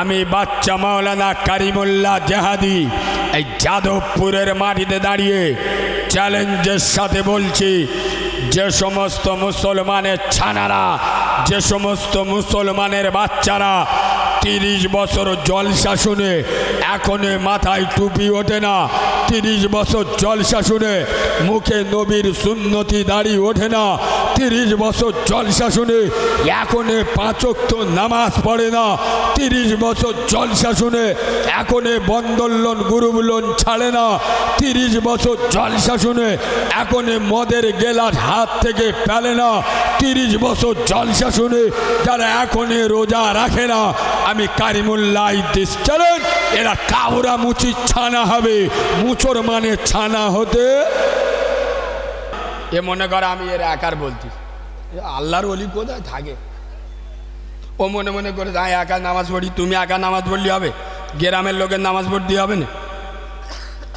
আমি বাচ্চা মাওলানা কারিমুল্লাহ জাহাদি এই যাদবপুরের মাটিতে দাঁড়িয়ে চ্যালেঞ্জের সাথে বলছি, যে সমস্ত মুসলমানের ছানারা, যে সমস্ত মুসলমানের বাচ্চারা তিরিশ বছর জলসা শুনে এখনে মাথায় টুপি ওঠে না, তিরিশ বছর জলসা শুনে মুখে নবীর সুন্নতি দাড়ি ওঠে না তিরিশ বছর জলসা শুনে এখনে পাঁচক্ত নামাজ পড়ে না। তিরিশ বছর জলসা শুনে এখনে বন্দোলন গুরুবুলন ছাড়ে না। তিরিশ বছর জলসা শুনে এখনে মদের গেলাস হাত থেকে ফেলে না। তিরিশ বছর জলসা শুনে যারা এখনে রোজা রাখে না, আমি কারিমুল্লাহ দিস এরা কাউরা মুচি ছানা হবে, মুচোর মানে ছানা হতে এ মনে করে আমি এর একার বলছি। আল্লাহর অলি কোথায়? থাকে। ও মনে মনে করে আমি একা নামাজ পড়ি, তুমি একা নামাজ পড়লি হবে। গ্রামের লোকের নামাজ পড়তে হবে না।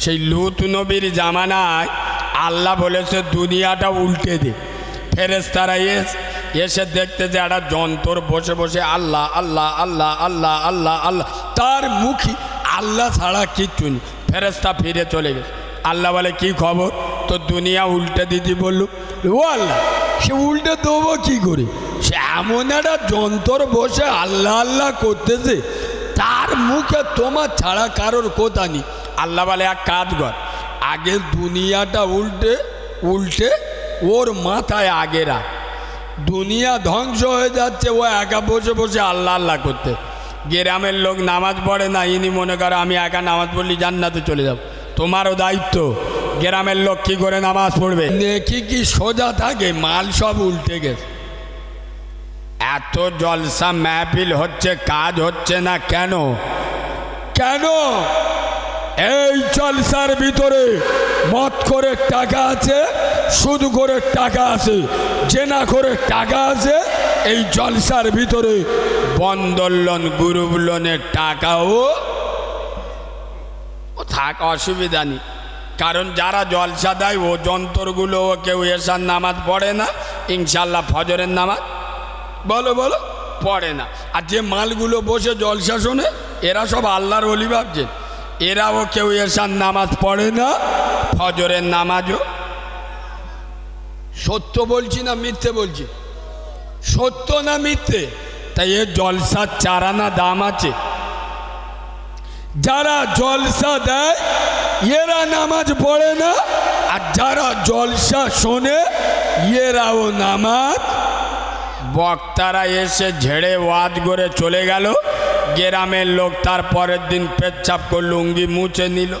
সেই লুত নবীর জামানায় আল্লাহ বলেছে, দুনিয়াটা উল্টে দে। ফেরেস্তারা এস, এসে দেখতে যে একটা যন্ত্র বসে বসে আল্লাহ আল্লাহ আল্লাহ আল্লাহ আল্লাহ আল্লাহ, তার মুখী আল্লাহ ছাড়া কিচ্ছু নেই। ফেরেস্তা ফিরে চলে গেছে। আল্লাহ বলে, কি খবর? তো দুনিয়া উল্টে দিদি বলল আল্লাহ, সে উল্টে দেবো কি করে? সে এমন একটা যন্ত্র বসে আল্লাহ আল্লাহ করতেছে, তার মুখে তোমার ছাড়া কারোর কথা নেই। আল্লাহ বলে, এক কাজ কর, আগে দুনিয়াটা উল্টে উল্টে ওর মাথায় আগে রাখ। দুনিয়া ধ্বংস হয়ে যাচ্ছে, ও একা বসে বসে আল্লাহ আল্লাহ করতে। গ্রামের লোক নামাজ পড়ে না, ইনি মনে করো আমি একা নামাজ পড়লি জান্নাতে চলে যাব। তোমারও দায়িত্ব গ্রামের লোক কি করে নামাজ পড়বে? নেকি কি সোজা থাকে মাল সব উল্টে গেছে। এত জলসা মাহফিল হচ্ছে কাজ হচ্ছে না কেন? কেন? এই জলসার ভিতরে মদ করে টাকা আছে সুদ করে টাকা আছে জেনা করে টাকা আছে এই জলসার ভিতরে বন্দোলন গ্রুপ লোনের টাকাও। ও থাক অসুবিধা নেই। কারণ যারা জলসা দেয়, ও যন্ত্রগুলো কেউ এসার নামাজ পড়ে না ইনশাল্লাহ ফজরের নামাজ। বলো বলো, পড়ে না। আর যে মালগুলো বসে জলসা শোনে, এরা সব আল্লাহর অলি ভাবছে। এরাও কেউ এসার নামাজ পড়ে না, ফজরের নামাজও। সত্য বলছি না মিথ্যে বলছি? সত্য না মিথ্যে? তাই এর জলসার চারানা দাম আছে। যারা জলসা দেয়, এরা নামাজ পড়ে না, আর যারা জলসা শোনে, এরাও নামাজ। বক্তারা এসে ঝেড়ে ওয়াজ করে চলে গেল। গ্রামের লোক তার পরের দিন পেচ্ছাপ করে লুঙ্গি মুছে নিল।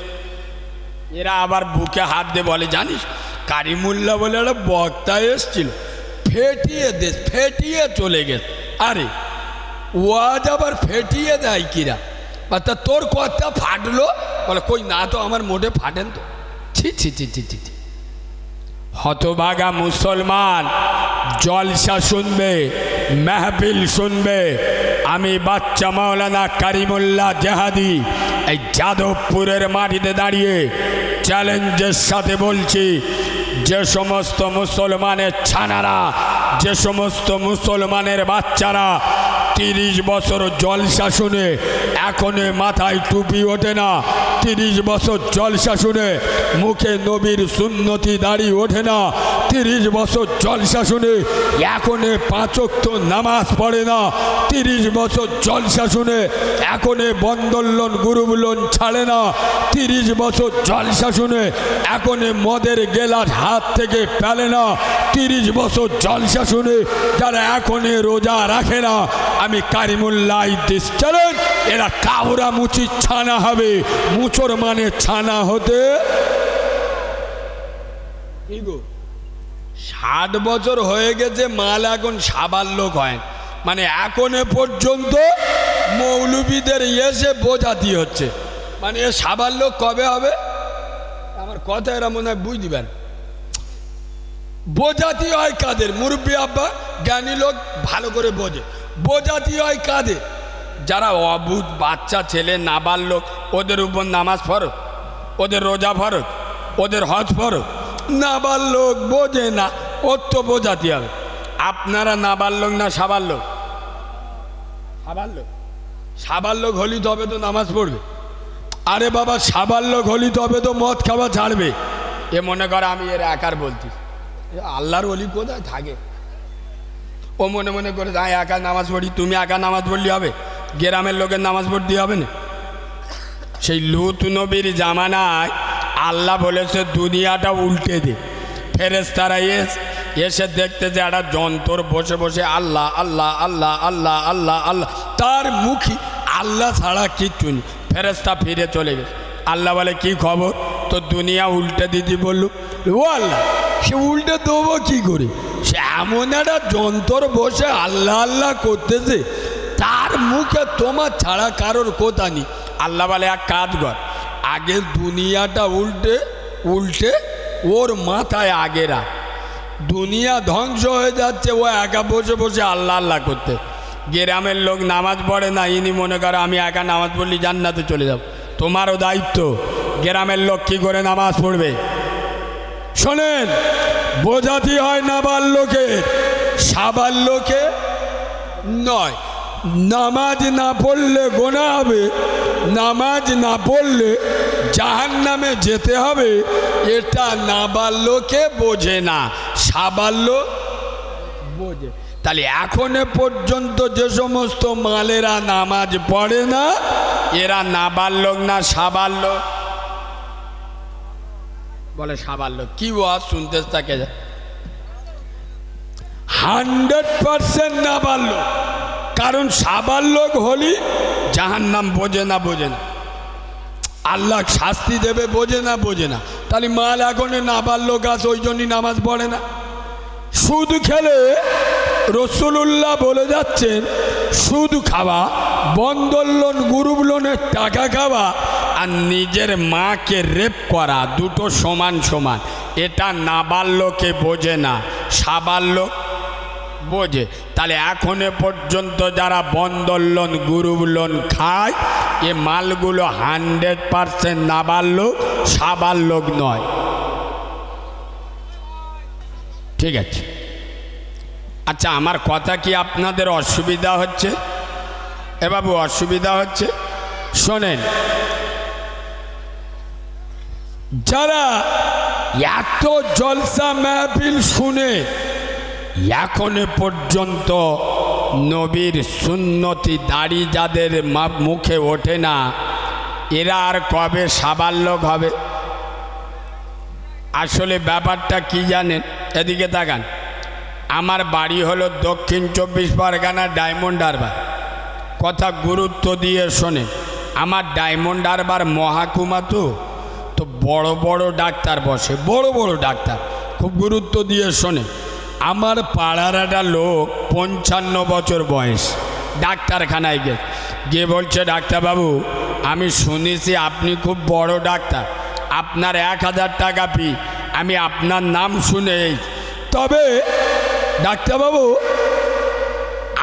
এরা আবার বুকে হাত দিয়ে বলে, জানিস কারিমুল্লা বলে একটা বক্তা এসছিল, ফেটিয়ে দে, ফেটিয়ে চলে গেছে। আরে, ওয়াজ আবার ফেটিয়ে দেয় কিরা? তা তোর কথা ফাটলো? বলে, কই না তো, আমার মোটে ফাটেন তো। ছি ছি ছি ছি ছি। হতভাগা মুসলমান, জলসা শুনবে, মেহফিল শুনবে। আমি বাচ্চা মাওলানা কারিমুল্লাহ জাহাদি, এই যাদবপুরের মাটিতে দাঁড়িয়ে চ্যালেঞ্জের সাথে বলছি, যে সমস্ত মুসলমানের ছানারা, যে সমস্ত মুসলমানের বাচ্চারা তিরিশ বছর জল শাসনে এখনে মাথায় টুপি ওঠে না। তিরিশ বছর জল শাসনে মুখে নবীর সুন্নতি দাড়ি ওঠে না। তিরিশ বছর জলসা শুনে এখনে পাঁচক্ত নামাজ পড়ে না। তিরিশ বছর জলসা শুনে এখনে বন্দোলন, গুরুবুলন ছাড়ে না। তিরিশ বছর জলসা শুনে এখনে মদের গেলাস হাত থেকে ফেলে না। তিরিশ বছর জলসা শুনে যারা এখনে রোজা রাখে না, আমি কারিমুল্লাহ দিস চলেন এরা কাউরা মুচি ছানা হবে। মুচোর মানে ছানা হতে কি ষাট বছর হয়ে গেছে মাল এখন সাবার লোক হয়। মানে এখনও পর্যন্ত মৌলবীদের এসে বোঝাতি হচ্ছে। মানে এ সাবার লোক কবে হবে? আমার কথা এরা মনে হয় বুঝ দিবেন বোঝাতি হয় কাদের? মুরব্বী আব্বা, জ্ঞানী লোক ভালো করে বোঝে। বোঝাতি হয় কাদের? যারা অবুধ বাচ্চা ছেলে, নাবাল লোক, ওদের উপর নামাজ ফরক ওদের রোজা ফরক ওদের হজ ফরক নাবাল লোক বোঝে না, ওর তো বোঝাতে হবে। আপনারা নাবাল লোক না সাবার লোক? সাবার লোক? সাবার লোক হলি তবে তো নামাজ পড়বে। আরে বাবা সাবার লোক হলি তবে তো মদ খাওয়া ছাড়বে। এ মনে করে আমি এর একার বলতি এ আল্লাহর অলি কোথায় থাকে? ও মনে মনে করে আমি একা নামাজ পড়ি, তুমি একা নামাজ পড়লি হবে? গ্রামের লোকের নামাজ পড়তে হবে না? সেই লুত নবীর জামানায় আল্লাহ বলেছে, দুনিয়াটা উল্টে দে। ফেরেস্তারা এস এসে দেখতে যে একটা যন্ত্র বসে বসে আল্লাহ আল্লাহ আল্লাহ আল্লাহ আল্লাহ আল্লাহ, তার মুখী আল্লাহ ছাড়া কিচ্ছু নেই। ফেরেস্তা ফিরে চলে গেছে। আল্লাহ বলে, কি খবর? তো দুনিয়া উল্টে দিদি বলল। ও আল্লাহ, সে উল্টে দেবো কী করে? সে এমন একটা যন্ত্র বসে আল্লাহ আল্লাহ করতেছে, তার মুখে তোমার ছাড়া কারোর কথা নেই। আল্লাহ বলে, এক কাজ কর আগে দুনিয়াটা উল্টে উল্টে ওর মাথায় আগে রাখ। দুনিয়া ধ্বংস হয়ে যাচ্ছে, ও একা বসে বসে আল্লাহ আল্লাহ করতে। গ্রামের লোক নামাজ পড়ে না, ইনি মনে করো আমি একা নামাজ পড়লি জান্নাতে চলে যাব। তোমারও দায়িত্ব। গ্রামের লোক কী করে নামাজ পড়বে? শোনেন, বোঝাতে হয় নাবার লোকে সাবার লোকে নয়। নামাজ না পড়লে গোনা হবে, নামাজ না পড়লে জাহান নামে যেতে হবে, এটা নাবার লোকে বোঝে না সাবার লোক বোঝে। তাহলে এখনও পর্যন্ত যে সমস্ত মালেরা নামাজ পড়ে না, এরা নাবার লোক না সাবার লোক বলে সাবার লোক কি ওয়াজ শুনতে থাকে হান্ড্রেড পার্সেন্ট নাবার লোক কারণ সাবার লোক হলি জাহান নাম বোঝে না বোঝে না। আল্লাহ শাস্তি দেবে, বোঝে না বোঝে না। তাহলে মাল এখন নাবার লোক আছে, ওই জন্যই নামাজ পড়ে না। সুদ খেলে রসুল্লাহ বলে যাচ্ছেন, সুদ খাওয়া বন্দর লোন, গ্রুপ লোনের টাকা খাওয়া আর নিজের মাকে রেপ করা, দুটো সমান সমান। এটা নাবার লোকে বোঝে না, সাবার লোক বোঝে। তাহলে এখনও পর্যন্ত যারা বন্দর লোন গ্রুপ লোন খায়, এ মালগুলো হান্ড্রেড পারসেন্ট নাবার লোক সাবার লোক নয়। ঠিক আছে। আচ্ছা আমার কথা কি আপনাদের অসুবিধা হচ্ছে? এ বাবু, অসুবিধা হচ্ছে? শোনেন। যারা এত জলসা মেহফিল শুনে এখনও পর্যন্ত নবীর সুন্নতি দাড়ি যাদের মুখে ওঠে না, এরা আর কবে সাবার লোক হবে? আসলে ব্যাপারটা কি জানেন? এদিকে তাকান। আমার বাড়ি হলো দক্ষিণ চব্বিশ পরগনা ডায়মন্ড হারবার। কথা গুরুত্ব দিয়ে শোনে, আমার ডায়মন্ড হারবার মহাকুমা তো তো বড় বড় ডাক্তার বসে, বড় বড় ডাক্তার। খুব গুরুত্ব দিয়ে শোনে আমার পাড়ার একটা লোক পঞ্চান্ন বছর বয়স, ডাক্তারখানায় গে গিয়ে বলছে, ডাক্তারবাবু, আমি শুনেছি আপনি খুব বড় ডাক্তার। আপনার এক হাজার টাকা ফি আমি আপনার নাম শুনে তবে, ডাক্তারবাবু,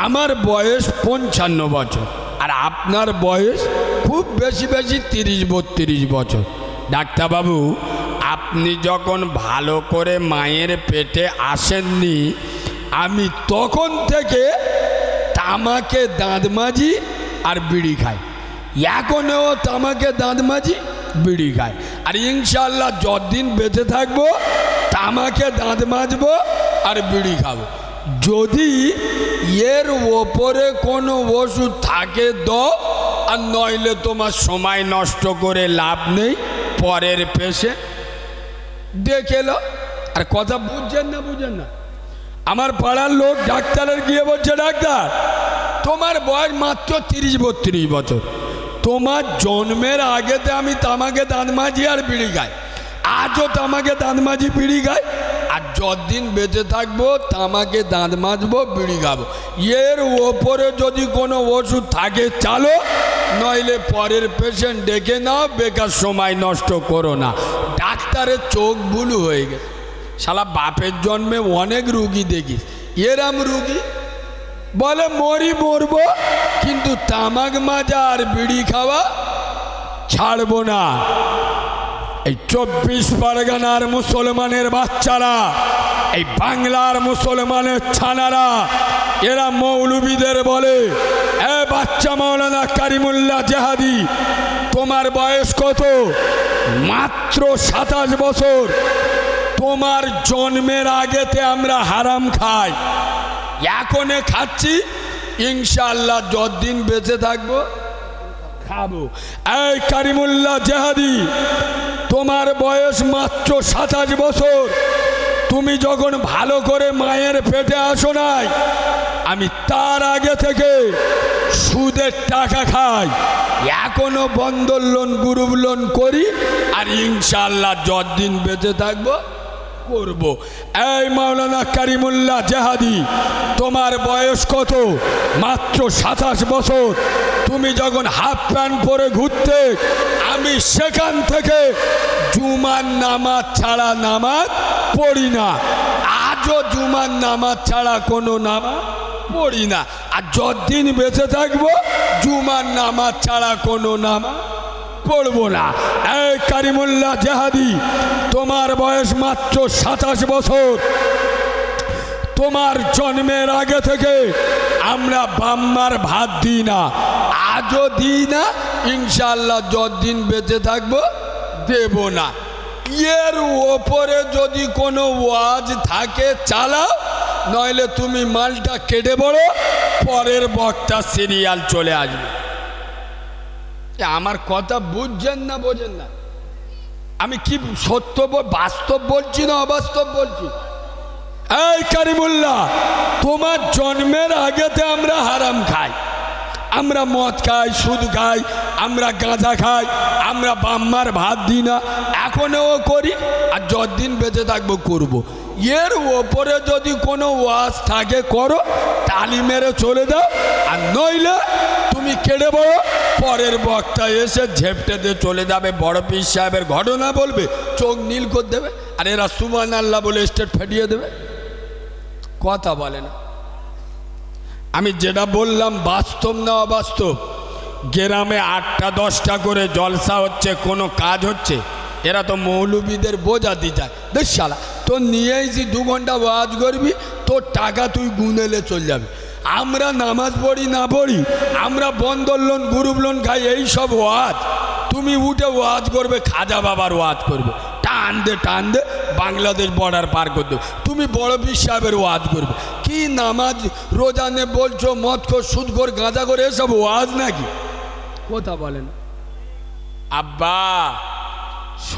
আমার বয়স পঞ্চান্ন বছর, আর আপনার বয়স খুব বেশি বেশি তিরিশ বত্রিশ বছর। ডাক্তারবাবু আপনি যখন ভালো করে মায়ের পেটে আসেননি, আমি তখন থেকে তামাকে দাঁত মাজি আর বিড়ি খাই। এখনও তামাকে দাঁত মাজি, বিড়ি খাই। আর ইনশাল্লাহ যতদিন বেঁচে থাকব, তামাকে দাঁত মাজবো আর বিড়ি খাব। যদি এর ওপরে কোনো ওষুধ থাকে দাও আর নইলে তোমার সময় নষ্ট করে লাভ নেই, পরের পেশে দেখে এলো। আর কথা বুঝছেন না বুঝেন না? আমার পাড়ার লোক ডাক্তারের গিয়ে বলছে, ডাক্তার, তোমার বয়স মাত্র তিরিশ বত্রিশ বছর। তোমার জন্মের আগেতে আমি তামাকে দাঁত মাঝি আর বিড়ি খাই। আজও তামাকে দাঁত মাঝি বিড়ি খাই। আর যতদিন বেঁচে থাকব, তামাকে দাঁত মাজবো, বিড়ি খাব। এর ওপরে যদি কোনো ওষুধ থাকে, চালো। নইলে পরের পেশেন্ট ডেকে নাও, বেকার সময় নষ্ট করো না। ডাক্তারের চোখ ভুলু হয়ে গেছে। শালা বাপের জন্মে অনেক রুগী দেখিস। এরাম রুগী? বলে মরি মরবো, কিন্তু তামাক মাজা আর বিড়ি খাওয়া ছাড়বো না। এই চব্বিশ পরগনার মুসলমানের বাচ্চারা, এই বাংলার মুসলমানের ছানারা, এরা মৌলবীদের বলে, এ বাচ্চা মাওলানা কারিমুল্লাহ জেহাদি তোমার বয়স কত? মাত্র সাতাশ বছর। তোমার জন্মের আগেতে আমরা হারাম খাই। এখনে খাচ্ছি ইনশাল্লাহ যতদিন বেঁচে থাকব, খাব। এই কারিমুল্লাহ জেহাদি, তোমার বয়স মাত্র সাতাশ বছর। তুমি যখন ভালো করে মায়ের পেটে আসো নাই, আমি তার আগে থেকে সুদের টাকা খাই। এখনও বন্ধন লোন, গ্রুপ লোন করি আর ইনশাল্লাহ যতদিন বেঁচে থাকব, করব। এই মাওলানা কারিমুল্লাহ জেহাদি, তোমার বয়স কত? মাত্র সাতাশ বছর। তুমি যখন হাফ প্যান্ট পরে ঘুরতে, আমি সেখান থেকে জুমার নামাজ ছাড়া নামাজ পড়ি না। আজও জুমার নামাজ ছাড়া কোনো নামাজ পড়ি না। আর যতদিন বেঁচে থাকব, জুমার নামাজ ছাড়া কোনো নামাজ পড়ব না। এই কারিমুল্লাহ জাহাদি, তোমার বয়স মাত্র সাতাশ বছর। তোমার জন্মের আগে থেকে আমরা বাম্মার ভাত দিই না, আজও দিই না ইনশাল্লাহ যতদিন বেঁচে থাকব দেব না। এর ওপরে যদি কোনো ওয়াজ থাকে, চালাও। নইলে তুমি মালটা কেটে পড়ো, পরের বক্তা সিরিয়াল চলে আসবে। আমার কথা বুঝছেন না বোঝেন না? আমি কি সত্য বাস্তব বলছি না অবাস্তব বলছি? এই কারিমুল্লাহ, তোমার জন্মের আগেতে আমরা হারাম খাই। আমরা মদ খাই, সুদ খাই, আমরা গাঁজা খাই, আমরা বাম্মার ভাত দিই না। এখনও করি, আর যতদিন বেঁচে থাকব করব। এর ওপরে যদি কোনো ওয়াজ থাকে, করো, তালি মেরে চলে দাও, আর নইলে তুমি কেড়ে বড়ো পরের বক্তা এসে ঝেপটে দিয়ে চলে যাবে। বড় পীর সাহেবের ঘটনা বলবে, চোখ নীল করে দেবে, আর এরা সুমান আল্লাহ বলে স্টেট ফেটিয়ে দেবে। কথা বলে না। আমি যেটা বললাম বাস্তব না অবাস্তব, গ্রামে আটটা, দশটা করে জলসা হচ্ছে, কোনো কাজ হচ্ছে। এরা তো মৌলবীদের বোঝাতে যায় দেখ শালা নিয়ে এসি দু ঘণ্টা ওয়াজ করবি, তোর টাকা তুই গুনেলে চলে যাবে। আমরা নামাজ পড়ি না পড়ি, আমরা বন্দর লোন, গ্রুপ লোন খাই, এই সব ওয়াজ। তুমি উঠে ওয়াজ করবে, খাজা বাবার ওয়াজ করবে। টান দে টান দে বাংলাদেশ বর্ডার পার করতে তুমি বড় পীর সাহেবের ওয়াজ করবে। কি নামাজ রোজানে বলছো মদ কর সুদ কর গাঁজা করে এসব ওয়াজ নাকি? কথা বলেন। আব্বা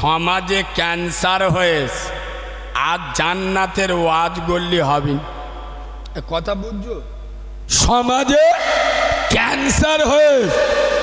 সমাজে ক্যান্সার হয়েছে। আর জান্নাতের ওয়াজ করলে হবে। কথা বুঝছ? সমাজে ক্যান্সার হয়েছে।